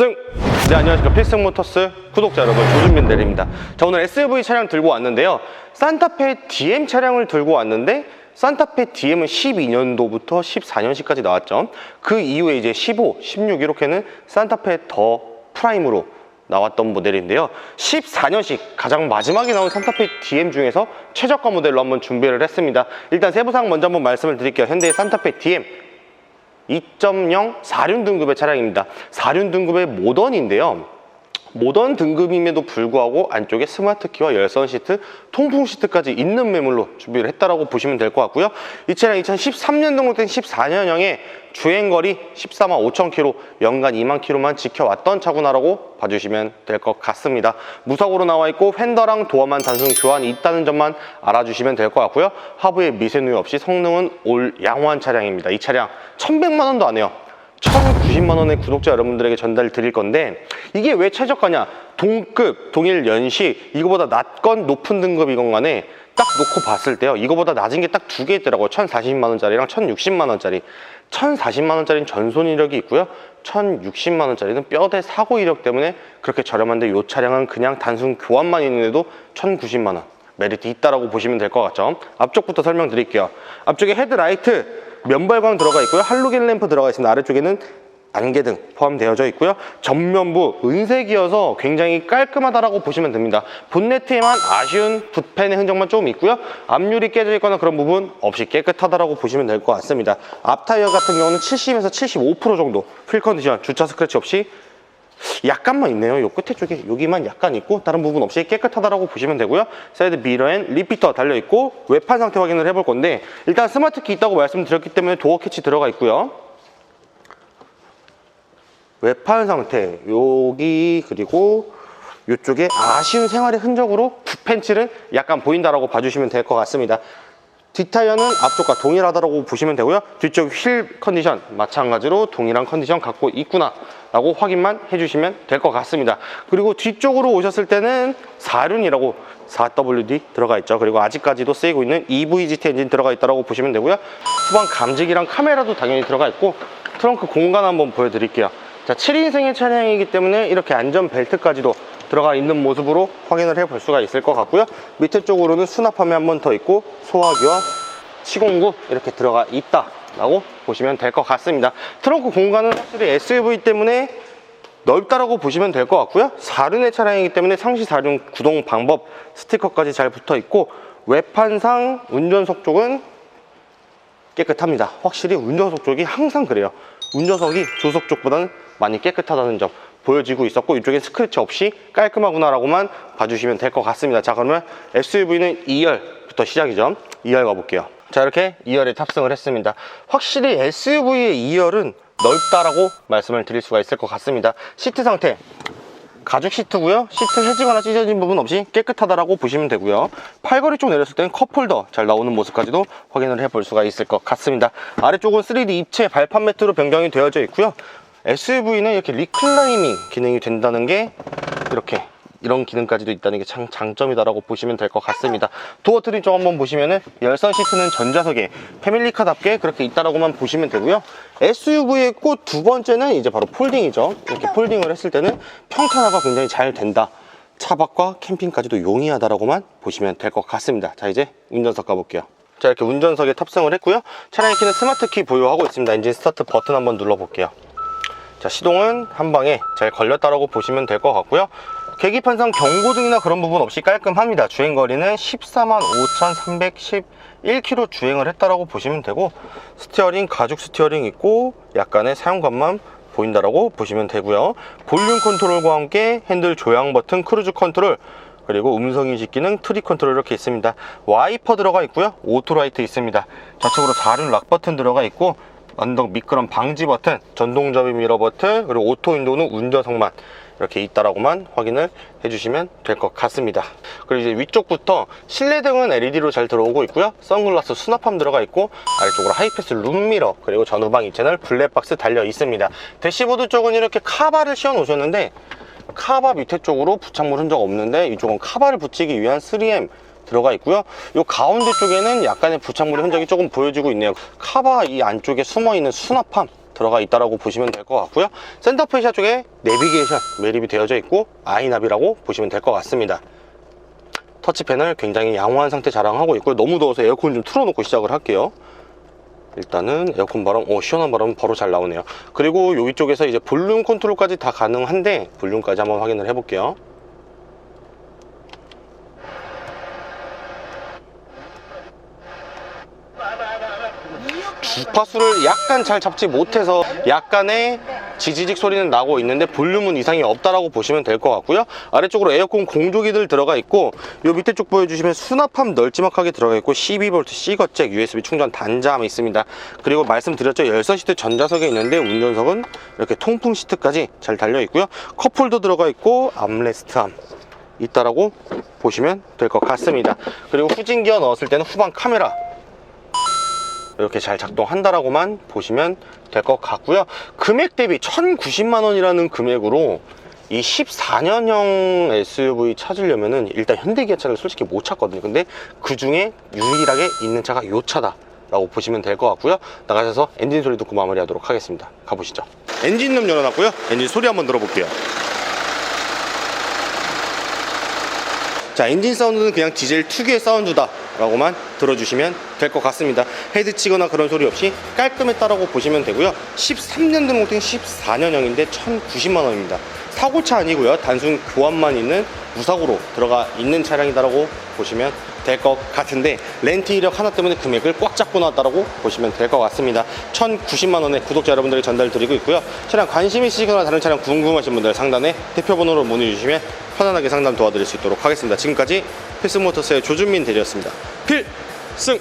필승! 네, 안녕하십니까. 필승 모터스 구독자 여러분, 조준빈 대리입니다. 자, 오늘 SUV 차량 들고 왔는데요. 산타페 DM 차량을 들고 왔는데, 산타페 DM은 12년도부터 14년식까지 나왔죠. 그 이후에 이제 15, 16 이렇게는 산타페 더 프라임으로 나왔던 모델인데요. 14년식 가장 마지막에 나온 산타페 DM 중에서 최저가 모델로 한번 준비를 했습니다. 일단 세부사항 먼저 한번 말씀을 드릴게요. 현대 산타페 DM 2.0 4륜 등급의 차량입니다. 4륜 등급의 모던인데요. 모던 등급임에도 불구하고 안쪽에 스마트 키와 열선 시트, 통풍 시트까지 있는 매물로 준비를 했다라고 보시면 될 것 같고요. 이 차량 2013년 등록된 14년형에 주행거리 14만 5천 킬로, 연간 2만 킬로만 지켜왔던 차구나라고 봐주시면 될 것 같습니다. 무석으로 나와 있고 휀더랑 도어만 단순 교환이 있다는 점만 알아주시면 될 것 같고요. 하부에 미세누이 없이 성능은 올 양호한 차량입니다. 이 차량 1,100만 원도 안 해요. 1,090만 원의 구독자 여러분들에게 전달 드릴 건데 이게 왜 최저가냐? 동급, 동일 연식 이거보다 낮건 높은 등급이건 간에 딱 놓고 봤을 때요. 이거보다 낮은 게 딱 두 개 있더라고요. 1,040만 원짜리랑 1,060만 원짜리. 1,040만 원짜리는 전손 이력이 있고요. 1,060만 원짜리는 뼈대 사고 이력 때문에 그렇게 저렴한데 이 차량은 그냥 단순 교환만 있는데도 1,090만 원. 메리트 있다라고 보시면 될 것 같죠. 앞쪽부터 설명드릴게요. 앞쪽에 헤드라이트 면발광 들어가 있고요. 할로겐 램프 들어가 있습니다. 아래쪽에는 안개등 포함되어져 있고요. 전면부 은색이어서 굉장히 깔끔하다라고 보시면 됩니다. 본네트에만 아쉬운 붓펜의 흔적만 조금 있고요. 앞유리 깨져 있거나 그런 부분 없이 깨끗하다라고 보시면 될 것 같습니다. 앞 타이어 같은 경우는 70에서 75% 정도 풀 컨디션, 주차 스크래치 없이 약간만 있네요. 요 끝에 쪽에 여기만 약간 있고 다른 부분 없이 깨끗하다라고 보시면 되고요. 사이드 미러엔 리피터 달려 있고 외판 상태 확인을 해볼 건데 일단 스마트 키 있다고 말씀드렸기 때문에 도어 캐치 들어가 있고요. 외판 상태 여기 그리고 이쪽에 아쉬운 생활의 흔적으로 붓펜칠은 약간 보인다라고 봐주시면 될 것 같습니다. 뒷타이어는 앞쪽과 동일하다고 보시면 되고요. 뒤쪽 휠 컨디션 마찬가지로 동일한 컨디션 갖고 있구나 라고 확인만 해주시면 될 것 같습니다. 그리고 뒤쪽으로 오셨을 때는 4륜이라고 4WD 들어가 있죠. 그리고 아직까지도 쓰이고 있는 EVGT 엔진 들어가 있다고 보시면 되고요. 후방 감지기랑 카메라도 당연히 들어가 있고 트렁크 공간 한번 보여드릴게요. 자, 7인승의 차량이기 때문에 이렇게 안전벨트까지도 들어가 있는 모습으로 확인을 해 볼 수가 있을 것 같고요. 밑에 쪽으로는 수납함이 한 번 더 있고 소화기와 시공구 이렇게 들어가 있다 라고 보시면 될 것 같습니다. 트렁크 공간은 확실히 SUV 때문에 넓다라고 보시면 될 것 같고요. 4륜의 차량이기 때문에 상시 4륜 구동 방법 스티커까지 잘 붙어 있고 외판상 운전석 쪽은 깨끗합니다. 확실히 운전석 쪽이 항상 그래요. 운전석이 조석 쪽보다는 많이 깨끗하다는 점 보여지고 있었고 이쪽에 스크래치 없이 깔끔하구나 라고만 봐주시면 될 것 같습니다. 자 그러면 SUV는 2열부터 시작이죠. 2열 가볼게요. 자 이렇게 2열에 탑승을 했습니다. 확실히 SUV의 2열은 넓다라고 말씀을 드릴 수가 있을 것 같습니다. 시트 상태 가죽 시트고요. 시트 해지거나 찢어진 부분 없이 깨끗하다라고 보시면 되고요. 팔걸이 쪽 내렸을 때는 컵홀더 잘 나오는 모습까지도 확인을 해볼 수가 있을 것 같습니다. 아래쪽은 3D 입체 발판 매트로 변경이 되어져 있고요. SUV는 이렇게 리클라이밍 기능이 된다는 게 이렇게 이런 기능까지도 있다는 게 참 장점이다라고 보시면 될 것 같습니다. 도어 트림 쪽 한번 보시면은 열선 시트는 전자석에 패밀리카답게 그렇게 있다라고만 보시면 되고요. SUV의 꽃두 번째는 이제 바로 폴딩이죠. 이렇게 폴딩을 했을 때는 평탄화가 굉장히 잘 된다. 차박과 캠핑까지도 용이하다라고만 보시면 될 것 같습니다. 자 이제 운전석 가볼게요. 자 이렇게 운전석에 탑승을 했고요. 차량의 키는 스마트 키 보유하고 있습니다. 엔진 스타트 버튼 한번 눌러볼게요. 자 시동은 한 방에 잘 걸렸다라고 보시면 될 것 같고요. 계기판상 경고 등이나 그런 부분 없이 깔끔합니다. 주행거리는 14만 5,311km 주행을 했다라고 보시면 되고 스티어링 가죽 스티어링 있고 약간의 사용감만 보인다라고 보시면 되고요. 볼륨 컨트롤과 함께 핸들 조향 버튼, 크루즈 컨트롤 그리고 음성인식 기능, 트리 컨트롤 이렇게 있습니다. 와이퍼 들어가 있고요. 오토라이트 있습니다. 좌측으로 4륜 락 버튼 들어가 있고 언덕 미끄럼 방지 버튼, 전동 접이 미러 버튼, 그리고 오토 윈도우는 운전석만 이렇게 있다라고만 확인을 해주시면 될 것 같습니다. 그리고 이제 위쪽부터 실내등은 LED로 잘 들어오고 있고요. 선글라스 수납함 들어가 있고 아래쪽으로 하이패스 룸미러 그리고 전후방 이채널 블랙박스 달려 있습니다. 대시보드 쪽은 이렇게 카바를 씌워 놓으셨는데 카바 밑에 쪽으로 부착물 흔적 없는데 이쪽은 카바를 붙이기 위한 3M 들어가 있고요. 이 가운데 쪽에는 약간의 부착물의 흔적이 조금 보여지고 있네요. 카바 이 안쪽에 숨어 있는 수납함 들어가 있다라고 보시면 될 것 같고요. 센터페시아 쪽에 내비게이션 매립이 되어져 있고 아이나비라고 보시면 될 것 같습니다. 터치 패널 굉장히 양호한 상태 자랑하고 있고요. 너무 더워서 에어컨 좀 틀어놓고 시작을 할게요. 일단은 에어컨 바람, 오, 시원한 바람 바로 잘 나오네요. 그리고 여기 쪽에서 이제 볼륨 컨트롤까지 다 가능한데 볼륨까지 한번 확인을 해볼게요. 주파수를 약간 잘 잡지 못해서 약간의 지지직 소리는 나고 있는데 볼륨은 이상이 없다라고 보시면 될 것 같고요. 아래쪽으로 에어컨 공조기들 들어가 있고 요 밑에 쪽 보여주시면 수납함 널찍하게 들어가 있고 12V C거잭 USB 충전 단자함이 있습니다. 그리고 말씀드렸죠. 열선 시트 전자석에 있는데 운전석은 이렇게 통풍 시트까지 잘 달려 있고요. 컵홀더 들어가 있고 암레스트함 있다라고 보시면 될 것 같습니다. 그리고 후진 기어 넣었을 때는 후방 카메라 이렇게 잘 작동한다라고만 보시면 될 것 같고요. 금액 대비 1,090만 원이라는 금액으로 이 14년형 SUV 찾으려면 은 일단 현대기아 차를 솔직히 못 찾거든요. 근데 그 중에 유일하게 있는 차가 이 차다 라고 보시면 될 것 같고요. 나가셔서 엔진 소리 듣고 마무리 하도록 하겠습니다. 가보시죠. 엔진룸 열어놨고요. 엔진 소리 한번 들어볼게요. 자 엔진 사운드는 그냥 디젤 특유의 사운드다 라고만 들어주시면 될 것 같습니다. 헤드 치거나 그런 소리 없이 깔끔했다라고 보시면 되고요. 13년 등록된 14년형인데 1090만원입니다. 사고차 아니고요. 단순 교환만 있는 무사고로 들어가 있는 차량이다라고 보시면 될 것 같은데 렌트 이력 하나 때문에 금액을 꽉 잡고 나왔다라고 보시면 될 것 같습니다. 1090만 원에 구독자 여러분들에게 전달드리고 있고요. 차량 관심 있으시거나 다른 차량 궁금하신 분들 상단에 대표번호로 문의 주시면 편안하게 상담 도와드릴 수 있도록 하겠습니다. 지금까지 필승모터스의 조준민 대리였습니다. 필승